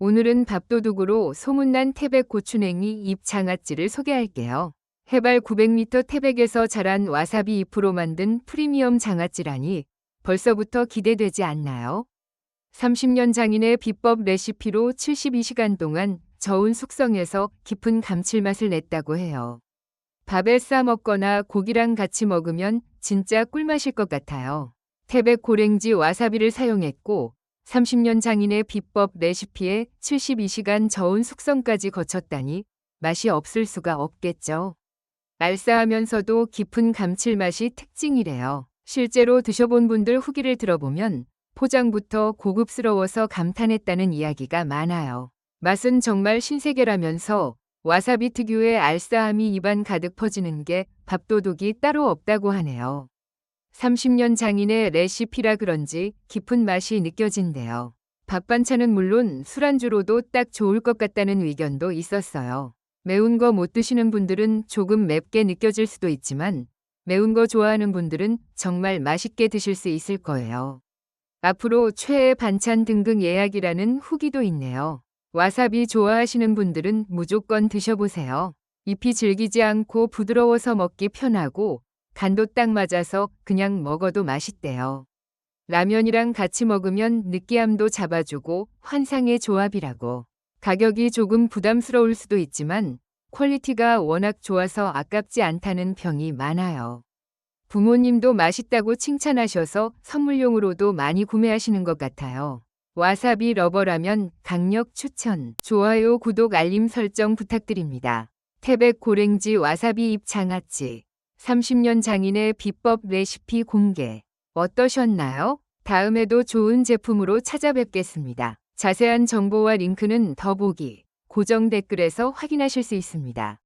오늘은 밥도둑으로 소문난 태백 고추냉이 잎 장아찌를 소개할게요. 해발 900m 태백에서 자란 와사비 잎으로 만든 프리미엄 장아찌라니 벌써부터 기대되지 않나요? 30년 장인의 비법 레시피로 72시간 동안 저온 숙성에서 깊은 감칠맛을 냈다고 해요. 밥에 싸 먹거나 고기랑 같이 먹으면 진짜 꿀맛일 것 같아요. 태백 고랭지 와사비를 사용했고 30년 장인의 비법 레시피에 72시간 저온 숙성까지 거쳤다니 맛이 없을 수가 없겠죠. 알싸하면서도 깊은 감칠맛이 특징이래요. 실제로 드셔본 분들 후기를 들어보면 포장부터 고급스러워서 감탄했다는 이야기가 많아요. 맛은 정말 신세계라면서 와사비 특유의 알싸함이 입안 가득 퍼지는 게 밥도둑이 따로 없다고 하네요. 30년 장인의 레시피라 그런지 깊은 맛이 느껴진대요. 밥 반찬은 물론 술안주로도 딱 좋을 것 같다는 의견도 있었어요. 매운 거 못 드시는 분들은 조금 맵게 느껴질 수도 있지만 매운 거 좋아하는 분들은 정말 맛있게 드실 수 있을 거예요. 앞으로 최애 반찬 등등 예약이라는 후기도 있네요. 와사비 좋아하시는 분들은 무조건 드셔보세요. 잎이 질기지 않고 부드러워서 먹기 편하고 간도 딱 맞아서 그냥 먹어도 맛있대요. 라면이랑 같이 먹으면 느끼함도 잡아주고 환상의 조합이라고. 가격이 조금 부담스러울 수도 있지만 퀄리티가 워낙 좋아서 아깝지 않다는 평이 많아요. 부모님도 맛있다고 칭찬하셔서 선물용으로도 많이 구매하시는 것 같아요. 와사비 러버라면 강력 추천, 좋아요, 구독, 알림 설정 부탁드립니다. 태백 고랭지 와사비 잎 장아찌 30년 장인의 비법 레시피 공개 어떠셨나요? 다음에도 좋은 제품으로 찾아뵙겠습니다. 자세한 정보와 링크는 더보기, 고정 댓글에서 확인하실 수 있습니다.